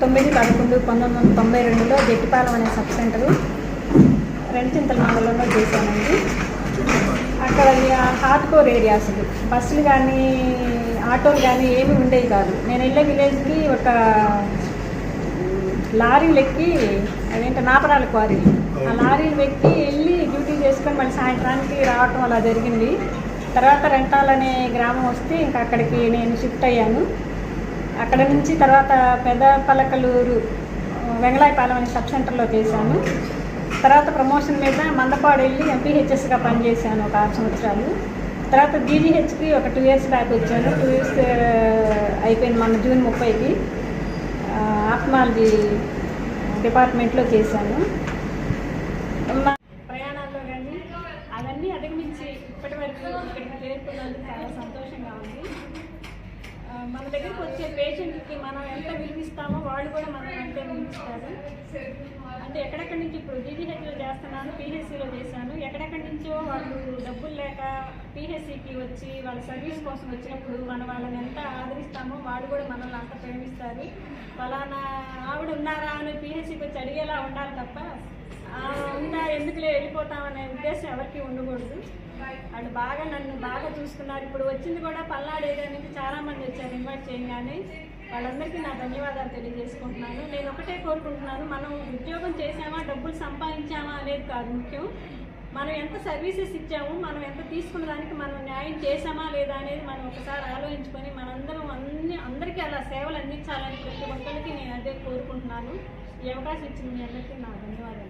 తొమ్మిది పదకొండు పంతొమ్మిది వందల తొంభై రెండులో జట్టిపాలెం అనే సబ్ సెంటరు రెండుచింతల మండలంలో చేశానండి అక్కడ హార్డ్ కోర్ ఏరియా అసలు బస్సులు కానీ ఆటోలు కానీ ఏమీ ఉండేవి కాదు. నేను వెళ్ళే విలేజ్కి ఒక లారీలు ఎక్కి అదేంటి నాపరాల క్వారీ ఆ లారీలు ఎక్కి వెళ్ళి డ్యూటీ చేసుకొని మళ్ళీ సాయంత్రానికి రావటం అలా జరిగింది. తర్వాత రెంటాల్ అనే గ్రామం వస్తే ఇంకా అక్కడికి నేను షిఫ్ట్ అయ్యాను. అక్కడ నుంచి తర్వాత పెదపలకలూరు వెంగళాయపాలెం అనే సబ్ సెంటర్లో చేశాను. తర్వాత ప్రమోషన్ మీద మందపాడు వెళ్ళి ఎంపీహెచ్ఎస్గా పనిచేశాను ఒక ఆరు సంవత్సరాలు. తర్వాత జీజీహెచ్కి ఒక టూ ఇయర్స్ బ్యాక్ వచ్చాను. టూ ఇయర్స్ అయిపోయింది మొన్న జూన్ ముప్పైకి. ఆఫ్మాలజీ డిపార్ట్మెంట్లో చేశాను. మా ప్రయాణాల్లో కానీ అవన్నీ అధిగమించి ఇప్పటి వరకు ఇక్కడికి చేరుకున్నందుకు చాలా సంతోషంగా ఉంది. మన దగ్గరికి పేషెంట్కి మనం ఎంత వినిపిస్తామో వాళ్ళు కూడా మనం అంతే వినిపిస్తారు. అంటే ఎక్కడెక్కడి నుంచి ఇప్పుడు జీజీహెచ్లో చేస్తున్నాను పీహెచ్సిలో చేశాను ఎక్కడెక్కడి నుంచో వాళ్ళు డబ్బులు లేక పీహెచ్సికి వచ్చి వాళ్ళ సర్వీస్ కోసం వచ్చినప్పుడు మనం వాళ్ళని ఎంత ఆదరిస్తామో వాళ్ళు కూడా మనల్ని అంత ప్రేమిస్తారు ఫలానా ఆవిడ ఉన్నారా అని పిహెచ్సికి వచ్చి అడిగేలా ఉండాలి తప్ప "ఆ, ఉందా ఎందుకులే వెళ్ళిపోతామనే ఉద్దేశం ఎవరికి ఉండకూడదు. వాళ్ళు బాగా నన్ను బాగా చూసుకున్నారు. ఇప్పుడు వచ్చింది కూడా పల్నాడు ఏరియా నుంచి చాలామంది వచ్చారు ఇన్వైట్ చేయగానే. వాళ్ళందరికీ నా ధన్యవాదాలు తెలియజేసుకుంటున్నాను. నేను ఒకటే కోరుకుంటున్నాను మనం ఉద్యోగం చేసామా డబ్బులు సంపాదించామా అనేది కాదు ముఖ్యం. మనం ఎంత సర్వీసెస్ ఇచ్చాము మనం ఎంత తీసుకున్న దానికి మనం న్యాయం చేసామా లేదా అనేది మనం ఒకసారి ఆలోచించుకొని మనందరం అన్ని అందరికీ అలా సేవలు అందించాలని ప్రతి ఒక్కరికి నేను అదే కోరుకుంటున్నాను. ఈ అవకాశం ఇచ్చిన మీ అందరికీ నా ధన్యవాదాలు.